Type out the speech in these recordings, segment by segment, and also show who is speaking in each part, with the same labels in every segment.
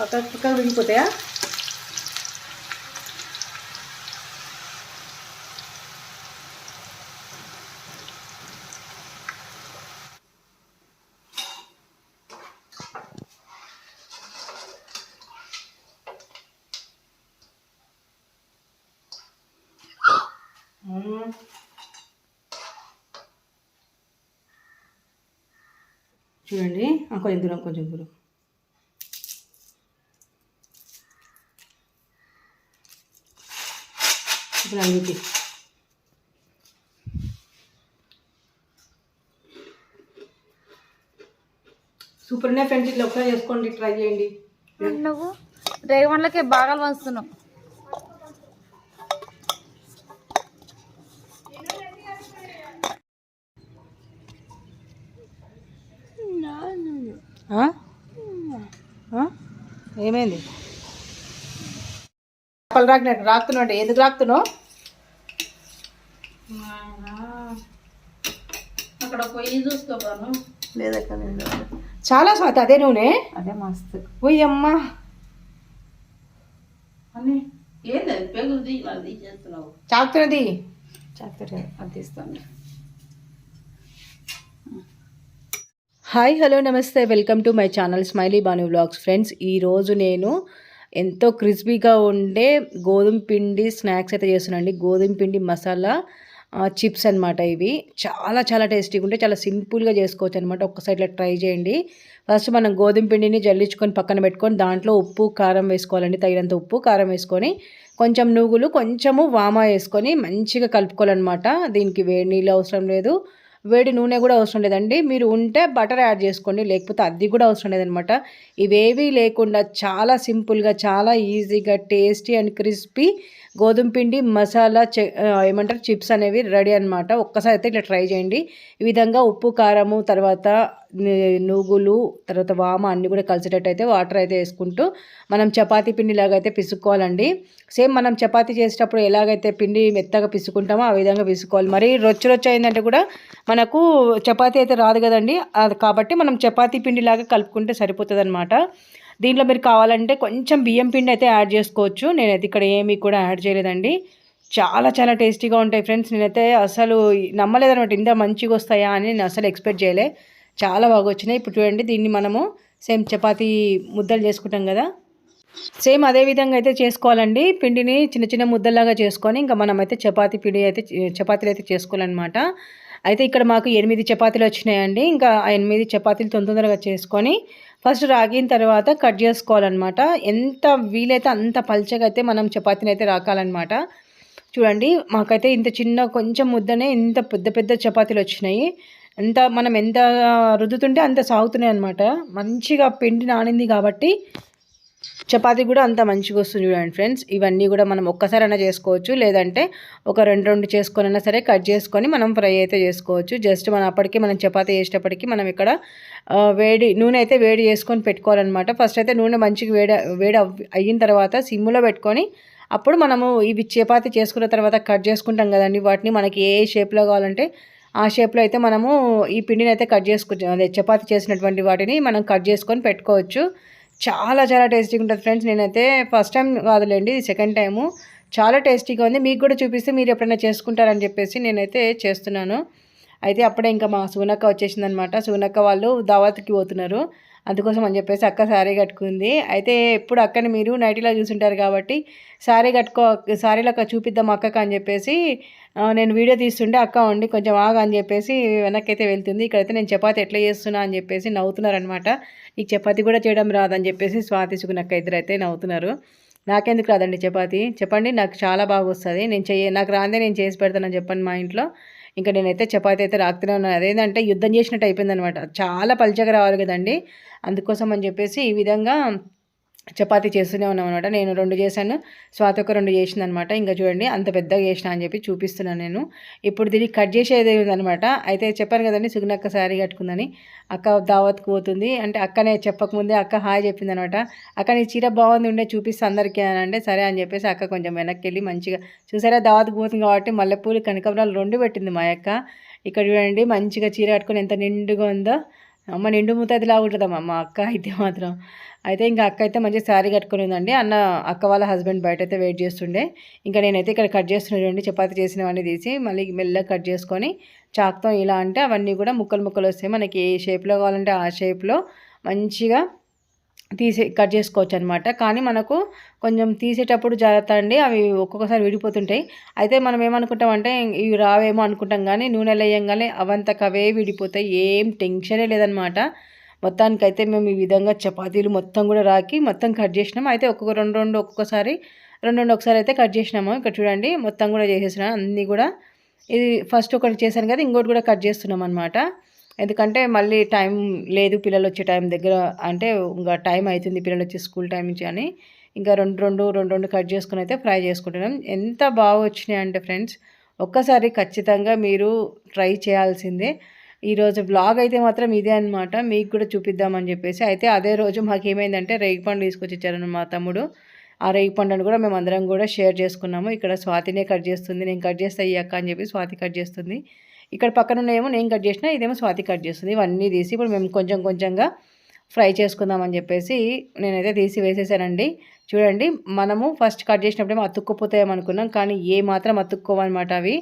Speaker 1: పక్క పక్కకు విడిపోతాయా చూడండి కొంచెం దూరం కొంచెం దూరం. ఇప్పుడు అవి సూపర్ ఉన్నాయి ఫ్రెండ్స్ ఇట్లా ఒకసారి చేసుకోండి ట్రై చేయండి.
Speaker 2: నువ్వు రేగమండలకి వంచుతున్నావు
Speaker 1: ఆ? ఆ? ఏమైంది? చేపలు రాకినట్టు రాకుతున్నావు అంటే ఎందుకు రాకుతున్నావు?
Speaker 2: అక్కడ పోయి చూసుకోబాను
Speaker 1: లేదక్క చాలా స్వాతి అదే నూనె?
Speaker 2: అదే మస్తు. అని ఏంది? పెగులు
Speaker 1: చాకుతున్నది
Speaker 2: చక్కర అది తీస్తాను.
Speaker 1: హాయ్ హలో నమస్తే. Welcome to my channel smiley Banu vlogs. Friends ఈరోజు నేను ఎంతో క్రిస్పీగా ఉండే గోధుమ పిండి స్నాక్స్ అయితే చేస్తున్నాండి గోధుమ పిండి మసాలా చిప్స్ అనమాట ఇవి. చాలా చాలా టేస్టీగా ఉంటాయి. చాలా సింపుల్గా చేసుకోవచ్చు అనమాట ఒక్కసారి ఇట్లా ట్రై చేయండి. ఫస్ట్ మనం గోధుమ పిండిని జల్లించుకొని పక్కన పెట్టుకొని దాంట్లో ఉప్పు కారం వేసుకోవాలండి. తగినంత ఉప్పు కారం వేసుకొని కొంచెం నువ్వులు కొంచెము వామ వేసుకొని మంచిగా కలుపుకోవాలన్నమాట. దీనికి వేడి నీళ్ళు అవసరం లేదు. వేడి నూనె కూడా అవసరం లేదండి. మీరు ఉంటే బటర్ యాడ్ చేసుకోండి. లేకపోతే అది కూడా అవసరం లేదనమాట. ఇవేవీ లేకుండా చాలా సింపుల్గా చాలా ఈజీగా టేస్టీ అండ్ క్రిస్పీ గోధుమ పిండి మసాలా చె ఏమంటారు? చిప్స్ అనేవి రెడీ అనమాట. ఒక్కసారి అయితే ఇట్లా ట్రై చేయండి. ఈ విధంగా ఉప్పు కారము తర్వాత నువ్వులు తర్వాత వామ అన్నీ కూడా కలిసేటట్టయితే వాటర్ అయితే వేసుకుంటూ మనం చపాతీ పిండి లాగా అయితే పిసుకోవాలండి సేమ్ మనం చపాతీ చేసేటప్పుడు ఎలాగైతే పిండి మెత్తగా పిసుకుంటామో ఆ విధంగా పిసుకోవాలి మరి రొచ్చు రొచ్చు అయిందంటే కూడా మనకు చపాతీ అయితే రాదు కదండి. అది కాబట్టి మనం చపాతీ పిండి లాగా కలుపుకుంటే సరిపోతుంది అనమాట దీంట్లో మీరు కావాలంటే కొంచెం బియ్యం పిండి అయితే యాడ్ చేసుకోవచ్చు. నేనైతే ఇక్కడ ఏమీ కూడా యాడ్ చేయలేదండి. చాలా చాలా టేస్టీగా ఉంటాయి ఫ్రెండ్స్. నేనైతే అసలు నమ్మలేదనమాట ఇంత మంచిగా వస్తాయా అని నేను అసలు ఎక్స్పెక్ట్ చేయలే. చాలా బాగా వచ్చినాయి ఇప్పుడు చూడండి దీన్ని మనము సేమ్ చపాతీ ముద్దలు చేసుకుంటాం కదా. సేమ్ అదే విధంగా అయితే చేసుకోవాలండి. పిండిని చిన్న చిన్న ముద్దలాగా చేసుకొని ఇంకా మనమైతే చపాతీ పిండి అయితే చపాతీలు అయితే చేసుకోవాలన్నమాట. అయితే ఇక్కడ మాకు ఎనిమిది చపాతీలు వచ్చినాయండి. ఇంకా ఆ ఎనిమిది చపాతీలు తొందరగా చేసుకొని ఫస్ట్ రాగిన తర్వాత కట్ చేసుకోవాలన్నమాట. ఎంత వీలైతే అంత పల్చగా అయితే మనం చపాతీని అయితే రాకాలన్నమాట. చూడండి మాకైతే ఇంత చిన్న కొంచెం ముద్దనే ఇంత పెద్ద పెద్ద చపాతీలు వచ్చినాయి. ఎంత మనం ఎంత రుద్దుతుంటే అంత సాగుతున్నాయి అనమాట మంచిగా పిండి నానింది కాబట్టి చపాతీ కూడా అంత మంచిగా వస్తుంది చూడండి ఫ్రెండ్స్. ఇవన్నీ కూడా మనం ఒక్కసారైనా చేసుకోవచ్చు. లేదంటే ఒక రెండు రెండు చేసుకొనైనా సరే కట్ చేసుకొని మనం ఫ్రై అయితే చేసుకోవచ్చు. జస్ట్ మనం అప్పటికి మనం చపాతీ చేసేటప్పటికి మనం ఇక్కడ వేడి నూనె అయితే వేడి చేసుకొని పెట్టుకోవాలన్నమాట. ఫస్ట్ అయితే నూనె మంచిగా వేడి వేడి అయిన తర్వాత సిమ్లో పెట్టుకొని అప్పుడు మనము ఇవి చపాతీ చేసుకున్న తర్వాత కట్ చేసుకుంటాం కదండి. వాటిని మనకి ఏ షేప్లో కావాలంటే ఆ షేప్లో అయితే మనము ఈ పిండిని అయితే కట్ చేసుకుంటాం అదే చపాతి చేసినటువంటి వాటిని మనం కట్ చేసుకొని పెట్టుకోవచ్చు. చాలా చాలా టేస్టీగా ఉంటుంది ఫ్రెండ్స్ నేనైతే ఫస్ట్ టైం కాదులేండి సెకండ్ టైము చాలా టేస్టీగా ఉంది. మీకు కూడా చూపిస్తే మీరు ఎప్పుడైనా చేసుకుంటారని చెప్పేసి నేనైతే చేస్తున్నాను. అయితే అప్పుడే ఇంకా మా సూనక్క వచ్చేసిందనమాట సూనక్క వాళ్ళు దావత్కి పోతున్నారు. అందుకోసం అని చెప్పేసి అక్క శారీ కట్టుకుంది. అయితే ఎప్పుడు అక్కని మీరు నైటీలో చూసుంటారు కాబట్టి శారీ కట్టుకో శారీలో చూపిద్దాం అక్కకు అని చెప్పేసి నేను వీడియో తీస్తుంటే అక్క ఉండి కొంచెం ఆగా అని చెప్పేసి వెనక్కైతే అయితే వెళ్తుంది. ఇక్కడైతే నేను చపాతి ఎట్లా చేస్తున్నా అని చెప్పేసి నవ్వుతున్నారనమాట. నీకు చపాతి కూడా చేయడం రాదని చెప్పేసి స్వాతి సుగునక్క ఇద్దరు అయితే నవ్వుతున్నారు. నాకెందుకు రాదండి చపాతి? చెప్పండి నాకు చాలా బాగా వస్తుంది. నేను చెయ్య నాకు రాందే నేను చేసి పెడతానని చెప్పండి మా ఇంట్లో. ఇంకా నేనైతే చపాతి అయితే రాకుతూనే ఉన్నాను. అదేంటంటే యుద్ధం చేసినట్టు అయిపోయింది అనమాట చాలా పలిచగా రావాలి కదండి. అందుకోసం అని చెప్పేసి ఈ విధంగా చపాతీ చేస్తూనే ఉన్నాం అనమాట నేను రెండు చేశాను. స్వాత ఒక రెండు చేసింది అనమాట ఇంకా చూడండి అంత పెద్దగా చేసిన అని చెప్పి చూపిస్తున్నాను నేను. ఇప్పుడు దీన్ని కట్ చేసేది ఉందనమాట అయితే చెప్పాను కదండి సుగునక్క శారీ కట్టుకుందని. అక్క దావత్కు పోతుంది. అంటే అక్కనే చెప్పకముందే అక్క హాయ్ చెప్పింది అనమాట అక్క నీ చీర బాగుంది ఉండే చూపిస్తే అందరికీ అని అంటే సరే అని చెప్పేసి అక్క కొంచెం వెనక్కి వెళ్ళి మంచిగా చూసారా దావత్కు పోతుంది కాబట్టి మల్లెపూలు కనకమరాలు రెండు పెట్టింది మా అక్క. ఇక్కడ చూడండి మంచిగా చీర కట్టుకొని ఎంత నిండుగా ఉందో. అమ్మ నిండు ముత్తదిలా ఉంటుందమ్మా మా అక్క అయితే మాత్రం. అయితే ఇంకా అక్క అయితే మంచి శారీ కట్టుకుని ఉందండి. అన్న అక్క వాళ్ళ హస్బెండ్ బయట అయితే వెయిట్ చేస్తుండే. ఇంకా నేనైతే ఇక్కడ కట్ చేస్తున్నాడండి చపాతి చేసినవన్నీ తీసి మళ్ళీ మెల్లగా కట్ చేసుకొని చాక్తో ఇలా అంటే అవన్నీ కూడా ముక్కలు ముక్కలు వస్తాయి. మనకి ఏ షేప్లో కావాలంటే ఆ షేప్లో మంచిగా తీసే కట్ చేసుకోవచ్చు అనమాట కానీ మనకు కొంచెం తీసేటప్పుడు జాగ్రత్త అండి అవి ఒక్కొక్కసారి విడిపోతుంటాయి. అయితే మనం ఏమనుకుంటామంటే ఇవి రావేమో అనుకుంటాం కానీ నూనెలు వేయంగానే అవంతకవే అవే విడిపోతాయి. ఏం టెన్షనే లేదనమాట మొత్తానికైతే మేము ఈ విధంగా చపాతీలు మొత్తం కూడా రాకి మొత్తం కట్ చేసినాం. అయితే ఒక్కొక్క రెండు రెండు ఒక్కొక్కసారి రెండు రెండు ఒకసారి అయితే కట్ చేసినాము. ఇక్కడ చూడండి మొత్తం కూడా చేసేసిన అన్నీ కూడా ఇది ఫస్ట్ ఒకటి చేశాను కదా ఇంకోటి కూడా కట్ చేస్తున్నాం అనమాట ఎందుకంటే మళ్ళీ టైం లేదు పిల్లలు వచ్చే టైం దగ్గర అంటే ఇంకా టైం అవుతుంది పిల్లలు వచ్చే స్కూల్ టైం నుంచి అని. ఇంకా రెండు రెండు రెండు రెండు కట్ చేసుకుని అయితే ఫ్రై చేసుకుంటున్నాం. ఎంత బాగా వచ్చినాయి అంటే ఫ్రెండ్స్ ఒక్కసారి ఖచ్చితంగా మీరు ట్రై చేయాల్సిందే. ఈరోజు బ్లాగ్ అయితే మాత్రం ఇదే అనమాట మీకు కూడా చూపిద్దామని చెప్పేసి. అయితే అదే రోజు మాకు ఏమైందంటే రేగి పండు తీసుకొచ్చి ఇచ్చారని మా తమ్ముడు. ఆ రేగి పండును కూడా మేము అందరం కూడా షేర్ చేసుకున్నాము. ఇక్కడ స్వాతినే కట్ చేస్తుంది నేను కట్ చేస్తా అయ్యాక అని చెప్పి స్వాతి కట్ చేస్తుంది. ఇక్కడ పక్కన ఏమో నేను కట్ చేసిన ఇదేమో స్వాతి కట్ చేస్తుంది. ఇవన్నీ తీసి ఇప్పుడు మేము కొంచెం కొంచెంగా ఫ్రై చేసుకుందామని చెప్పేసి నేనైతే తీసి వేసేసానండి. చూడండి మనము ఫస్ట్ కట్ చేసినప్పుడేమో అతుక్కుపోతాయేమో అనుకున్నాం కానీ ఏ మాత్రం అతుక్కోవన్నమాట అవి.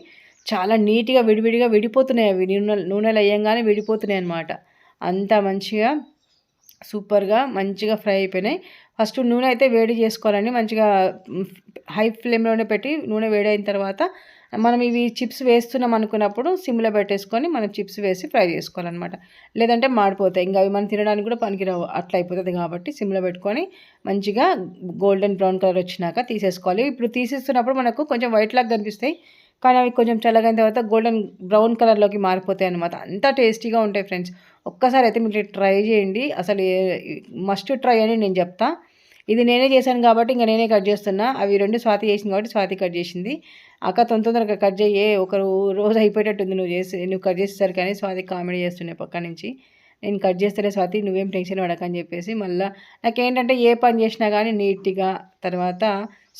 Speaker 1: చాలా నీట్గా విడివిడిగా విడిపోతున్నాయి అవి. నూనె నూనెలు వేయంగానే విడిపోతున్నాయి అనమాట అంత మంచిగా సూపర్గా మంచిగా ఫ్రై అయిపోయినాయి. ఫస్ట్ నూనె అయితే వేడి చేసుకోవాలండి. మంచిగా హై ఫ్లేమ్లోనే పెట్టి నూనె వేడి అయిన తర్వాత మనం ఇవి చిప్స్ వేస్తున్నాం అనుకున్నప్పుడు సిమ్లో పెట్టేసుకొని మనం చిప్స్ వేసి ఫ్రై చేసుకోవాలన్నమాట. లేదంటే మాడిపోతాయి. ఇంకా అవి మనం తినడానికి కూడా పనికిరావు. అట్లా అయిపోతుంది కాబట్టి సిమ్లో పెట్టుకొని మంచిగా గోల్డెన్ బ్రౌన్ కలర్ వచ్చినాక తీసేసుకోవాలి. ఇప్పుడు తీసేస్తున్నప్పుడు మనకు కొంచెం వైట్ లాగా కనిపిస్తాయి. కానీ అవి కొంచెం చల్లగైన తర్వాత గోల్డెన్ బ్రౌన్ కలర్లోకి మారిపోతాయి అనమాట అంత టేస్టీగా ఉంటాయి ఫ్రెండ్స్. ఒక్కసారి అయితే మీరు ట్రై చేయండి. అసలు మస్ట్ ట్రై అని నేను చెప్తాను ఇది నేనే చేశాను కాబట్టి ఇంకా నేనే కట్ చేస్తున్నా. అవి రెండు స్వాతి చేసింది కాబట్టి స్వాతి కట్ చేసింది. అక్క తొందర తొందరగా కట్ చేయే ఒక రోజు అయిపోయేటట్టుంది నువ్వు చేసి నువ్వు కట్ చేసేసరి కానీ స్వాతి కామెడీ చేస్తుండే పక్క నుంచి. నేను కట్ చేస్తేనే స్వాతి నువ్వేం టెన్షన్ పడకని చెప్పేసి మళ్ళీ నాకేంటంటే ఏ పని చేసినా కానీ నీట్గా తర్వాత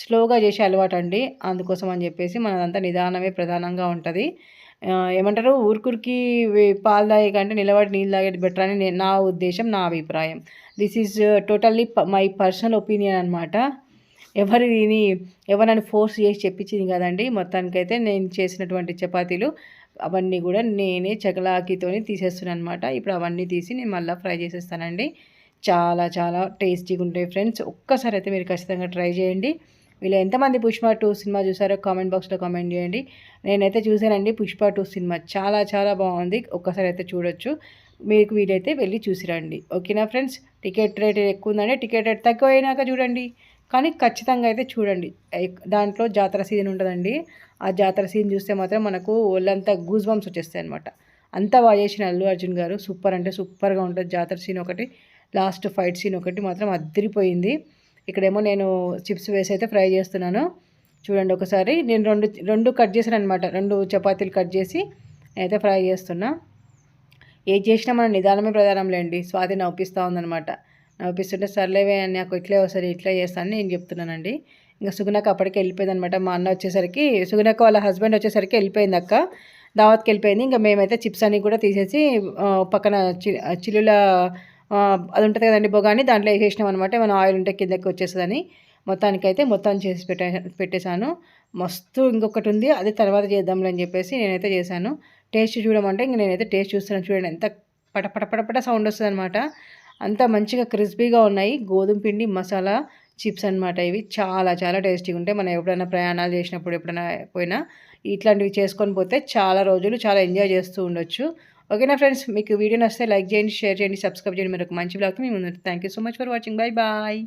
Speaker 1: స్లోగా చేసే అలవాటు అండి. అందుకోసం అని చెప్పేసి మనదంతా నిదానమే ప్రధానంగా ఉంటుంది. ఏమంటారు? ఊరికురికి పాలు తాగే కంటే నిలబడి నీళ్ళు తాగేది బెటర్ అని నా ఉద్దేశం నా అభిప్రాయం. This is totally my personal opinion అనమాట ఎవరిని నన్ను ఫోర్స్ చేసి చెప్పించింది కదండి. మొత్తానికైతే నేను చేసినటువంటి చపాతీలు అవన్నీ కూడా నేనే చకలాకితోని తీసేస్తున్నాను అనమాట ఇప్పుడు అవన్నీ తీసి నేను మళ్ళీ ఫ్రై చేసేస్తానండి. చాలా చాలా టేస్టీగా ఉంటాయి ఫ్రెండ్స్. ఒక్కసారి అయితే మీరు ఖచ్చితంగా ట్రై చేయండి. వీళ్ళు ఎంతమంది పుష్ప టూ సినిమా చూసారో కామెంట్ బాక్స్లో కామెంట్ చేయండి. నేనైతే చూశానండి పుష్ప టూ సినిమా. చాలా చాలా బాగుంది. ఒక్కసారి అయితే చూడొచ్చు. మీకు వీలైతే వెళ్ళి చూసిరండి ఓకేనా ఫ్రెండ్స్? టికెట్ రేట్ ఎక్కువ ఉందండి టికెట్ రేట్ తక్కువ అయినాక చూడండి. కానీ ఖచ్చితంగా అయితే చూడండి. దాంట్లో జాతర సీజన్ ఉంటుందండి. ఆ జాతర సీజన్ చూస్తే మాత్రం మనకు ఒళ్ళంతా గూజ్ బంప్స్ వచ్చేస్తాయి అనమాట అంతా బాగా చేసిన అల్లు అర్జున్ గారు. సూపర్ అంటే సూపర్గా ఉంటుంది జాతర సీన్ ఒకటి. లాస్ట్ ఫైట్ సీన్ ఒకటి మాత్రం అద్దరిపోయింది ఇక్కడేమో నేను చిప్స్ వేసి అయితే ఫ్రై చేస్తున్నాను. చూడండి ఒకసారి. నేను రెండు రెండు కట్ చేశాను అనమాట రెండు చపాతీలు కట్ చేసి నేనైతే ఫ్రై చేస్తున్నా. ఏది చేసినా మన నిదానమే ప్రధానం లేండి. స్వాతి నవ్విస్తూ ఉందనమాట నవ్విస్తుంటే సర్లేవే నాకు ఇట్లే ఒకసారి ఇట్లా చేస్తాను నేను చెప్తున్నానండి. ఇంకా సుగుణక్క అప్పటికి వెళ్ళిపోయింది అనమాట మా అన్న వచ్చేసరికి సుగుణక్క వాళ్ళ హస్బెండ్ వచ్చేసరికి వెళ్ళిపోయింది అక్క. దావత్కి వెళ్ళిపోయింది. ఇంకా మేమైతే చిప్స్ అన్నీ కూడా తీసేసి పక్కన చి చిల్లుల అది ఉంటుంది కదండి బొగాని దాంట్లో వేసేసినాం అనమాట మన ఆయిల్ ఉంటే కిందకి వచ్చేస్తుందని మొత్తానికైతే మొత్తం చేసి పెట్టే పెట్టేశాను. మస్తు ఇంకొకటి ఉంది అది తర్వాత చేద్దాంలే అని చెప్పేసి నేనైతే చేశాను. టేస్ట్ చూడమంటే ఇంక నేనైతే టేస్ట్ చూస్తున్నాను చూడండి ఎంత పటపటపటపట సౌండ్ వస్తుంది అనమాట అంత మంచిగా క్రిస్పీగా ఉన్నాయి గోధుమ పిండి మసాలా చిప్స్ అనమాట ఇవి. చాలా చాలా టేస్టీగా ఉంటాయి. మనం ఎప్పుడైనా ప్రయాణాలు చేసినప్పుడు ఎప్పుడైనా పోయినా ఇట్లాంటివి చేసుకొని పోతే చాలా రోజులు చాలా ఎంజాయ్ చేస్తూ ఉండొచ్చు. ఓకేనా ఫ్రెండ్స్ మీకు వీడియో నచ్చితే లైక్ చేయండి షేర్ చేయండి సబ్స్క్రైబ్ చేయండి మీరు ఒక మంచి బ్లాగ్తో మేము thank you so much for watching bye bye